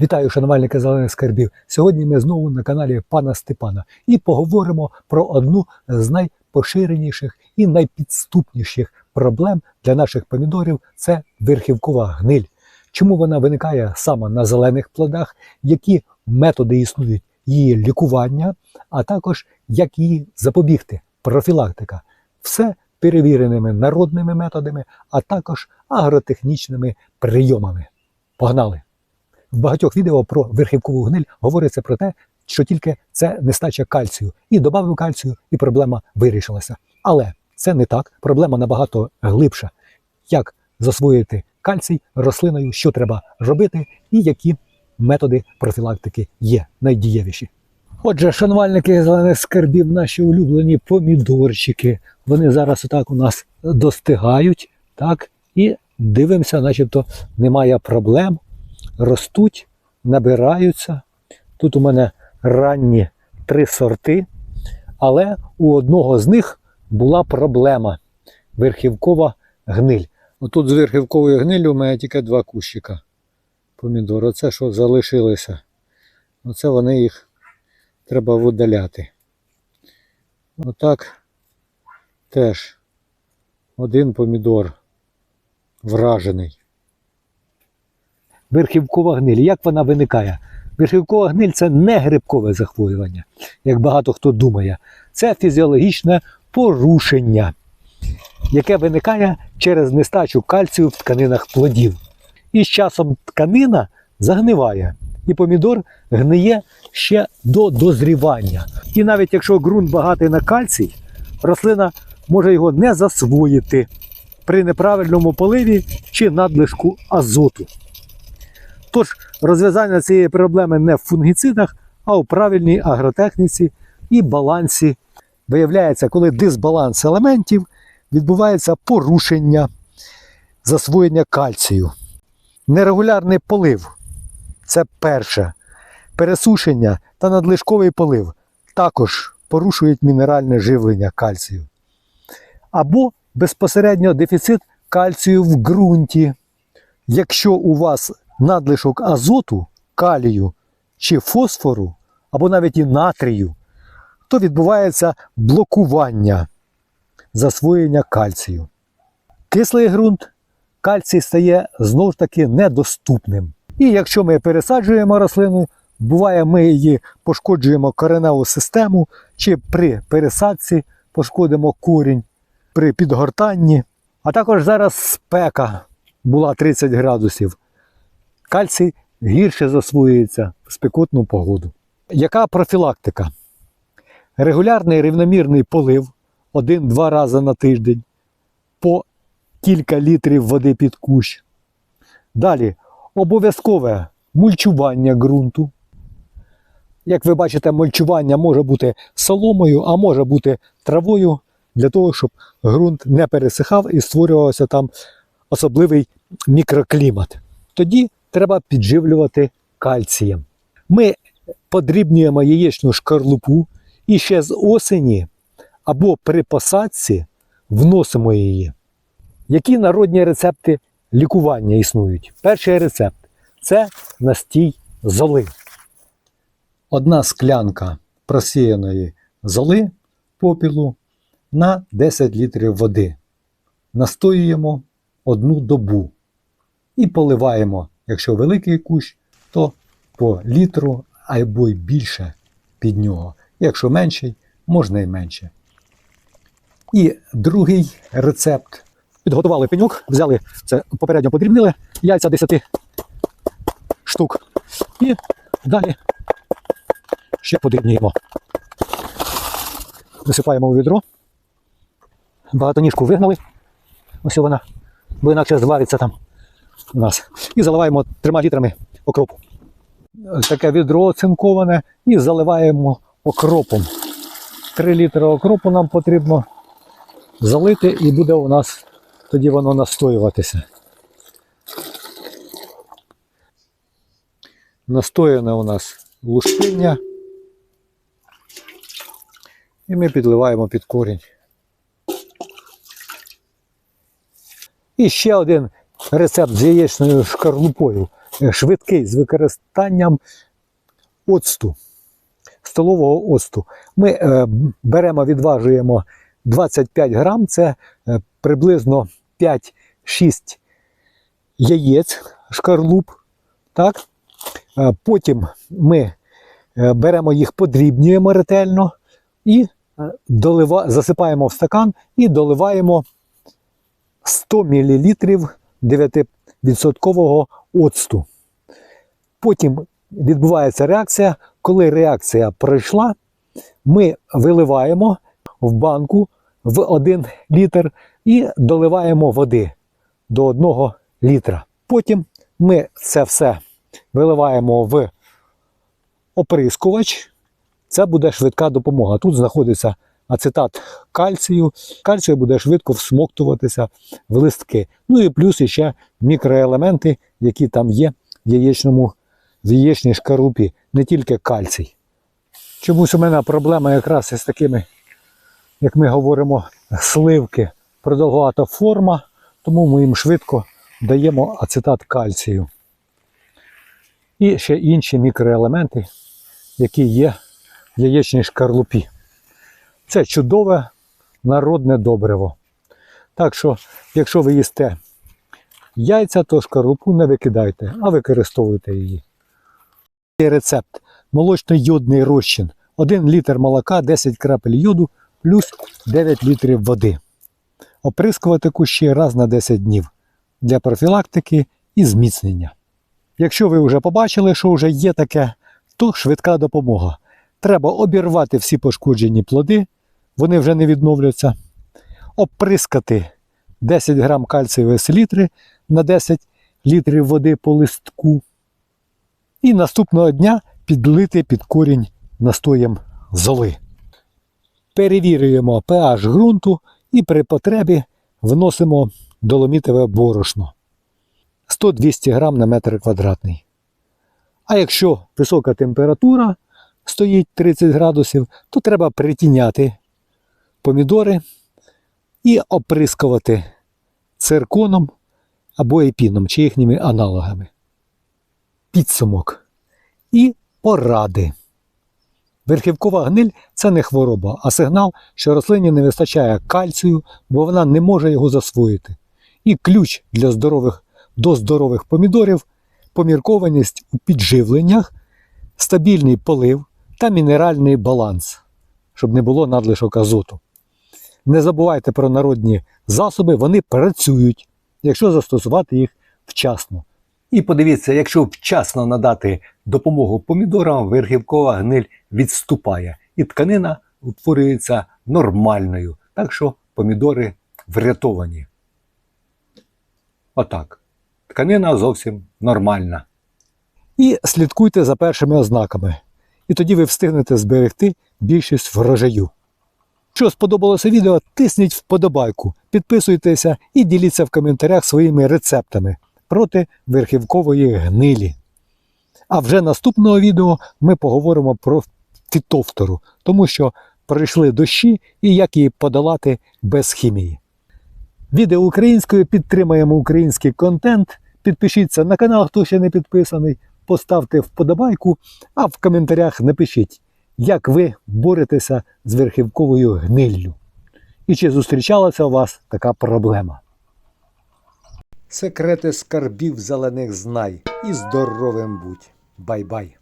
Вітаю, шанувальники зелених скарбів. Сьогодні ми знову на каналі пана Степана і поговоримо про одну з найпоширеніших і найпідступніших проблем для наших помідорів це верхівкова гниль. Чому вона виникає саме на зелених плодах, які методи існують її лікування, а також як її запобігти, профілактика. Все перевіреними народними методами, а також агротехнічними прийомами. Погнали! В багатьох відео про верхівкову гниль говориться про те, що тільки це нестача кальцію. І додав кальцію, і проблема вирішилася. Але це не так. Проблема набагато глибша. Як засвоїти кальцій рослиною, що треба робити, і які методи профілактики є найдієвіші. Отже, шанувальники зелених скарбів, наші улюблені помідорчики. Вони зараз отак у нас достигають, так, і дивимося, начебто немає проблем ростуть, набираються. Тут у мене ранні три сорти, але у одного з них була проблема верхівкова гниль. Отут з верхівковою гнилю у мене тільки два кущика помідор. Оце що залишилося. Оце вони їх треба видаляти. Отак теж один помідор вражений верхівкова гниль. Як вона виникає? Верхівкова гниль це не грибкове захворювання, як багато хто думає. Це фізіологічне порушення, яке виникає через нестачу кальцію в тканинах плодів. І з часом тканина загниває, і помідор гниє ще до дозрівання. І навіть якщо ґрунт багатий на кальцій, рослина може його не засвоїти при неправильному поливі чи надлишку азоту. Тож розв'язання цієї проблеми не в фунгіцидах, а у правильній агротехніці і балансі. Виявляється, коли дисбаланс елементів, відбувається порушення засвоєння кальцію. Нерегулярний полив це перше. Пересушення та надлишковий полив також порушують мінеральне живлення кальцію. Або безпосередньо дефіцит кальцію в ґрунті. Якщо у вас надлишок азоту, калію чи фосфору, або навіть і натрію, то відбувається блокування засвоєння кальцію. Кислий ґрунт кальцій стає знову ж таки недоступним. І якщо ми пересаджуємо рослину, буває, ми її пошкоджуємо кореневу систему, чи при пересадці пошкодимо корінь при підгортанні. А також зараз спека була 30 градусів кальцій гірше засвоюється в спекотну погоду. Яка профілактика? Регулярний рівномірний полив один-два рази на тиждень по кілька літрів води під кущ. Далі обов'язкове мульчування ґрунту. Як ви бачите, мульчування може бути соломою, а може бути травою для того, щоб ґрунт не пересихав і створювався там особливий мікроклімат. Тоді треба підживлювати кальцієм. Ми подрібнюємо яєчну шкарлупу і ще з осені або при посадці вносимо її. Які народні рецепти лікування існують? Перший рецепт це настій золи. Одна склянка просіяної золи попілу на 10 літрів води. Настоюємо одну добу і поливаємо Якщо великий кущ, то по літру або й більше під нього. Якщо менший, можна і менше. І другий рецепт. Підготували пеньок, взяли це попередньо подрібнили, яйця 10 штук. І далі ще подрібнюємо. Висипаємо у відро. Багатоніжку вигнали. Ось вона, бо інакше звариться там у нас. І заливаємо трьома літрами окропу. Таке відро оцинковане і заливаємо окропом. 3 літри окропу нам потрібно залити і буде у нас тоді воно настоюватися. Настояне у нас лушпиння. І ми підливаємо під корінь. І ще один рецепт з яєчною шкарлупою. е, швидкий з використанням оцту, столового оцту. Ми е, беремо, відважуємо 25 грам, це е, приблизно 5-6 яєць, шкарлуп. Так? Потім ми беремо їх, подрібнюємо ретельно і долива, засипаємо в стакан і доливаємо 100 мл 9% оцту. Потім відбувається реакція. Коли реакція пройшла, ми виливаємо в банку в 1 літр і доливаємо води до 1 літра. Потім ми це все виливаємо в оприскувач. Це буде швидка допомога. Тут знаходиться ацетат кальцію. Кальцію буде швидко всмоктуватися в листки. Ну і плюс ще мікроелементи, які там є в яєчному, в яєчній шкарупі, не тільки кальцій. Чомусь у мене проблема якраз із такими, як ми говоримо, сливки, продовгувата форма, тому ми їм швидко даємо ацетат кальцію. І ще інші мікроелементи, які є в яєчній шкарлупі. Це чудове народне добриво. Так що, якщо ви їсте яйця, то шкарлупу не викидайте, а використовуйте її. Рецепт. Молочно-йодний розчин. 1 літр молока, 10 крапель йоду плюс 9 літрів води. Оприскувати кущі раз на 10 днів для профілактики і зміцнення. Якщо ви вже побачили, що вже є таке, то швидка допомога. Треба обірвати всі пошкоджені плоди, вони вже не відновляться. Оприскати 10 грам кальцієвої селітри на 10 літрів води по листку. І наступного дня підлити під корінь настоєм золи. Перевірюємо pH ґрунту і при потребі вносимо доломітове борошно 100-200 грам на метр квадратний. А якщо висока температура стоїть 30 градусів, то треба притіняти помідори і оприскувати цирконом або епіном чи їхніми аналогами. Підсумок і поради. Верхівкова гниль це не хвороба, а сигнал, що рослині не вистачає кальцію, бо вона не може його засвоїти. І ключ для здорових, до здорових помідорів поміркованість у підживленнях, стабільний полив та мінеральний баланс, щоб не було надлишок азоту. Не забувайте про народні засоби, вони працюють, якщо застосувати їх вчасно. І подивіться, якщо вчасно надати допомогу помідорам, верхівкова гниль відступає, і тканина утворюється нормальною. Так що помідори врятовані. Отак. Тканина зовсім нормальна. І слідкуйте за першими ознаками. І тоді ви встигнете зберегти більшість врожаю. Якщо сподобалося відео, тисніть вподобайку, підписуйтеся і діліться в коментарях своїми рецептами проти верхівкової гнилі. А вже наступного відео ми поговоримо про фітофтору, тому що прийшли дощі і як її подолати без хімії. Відео українською підтримаємо український контент. Підпишіться на канал, хто ще не підписаний, поставте вподобайку, а в коментарях напишіть, як ви боретеся з верхівковою гниллю. І чи зустрічалася у вас така проблема? Секрети скарбів зелених знай і здоровим будь. Бай-бай!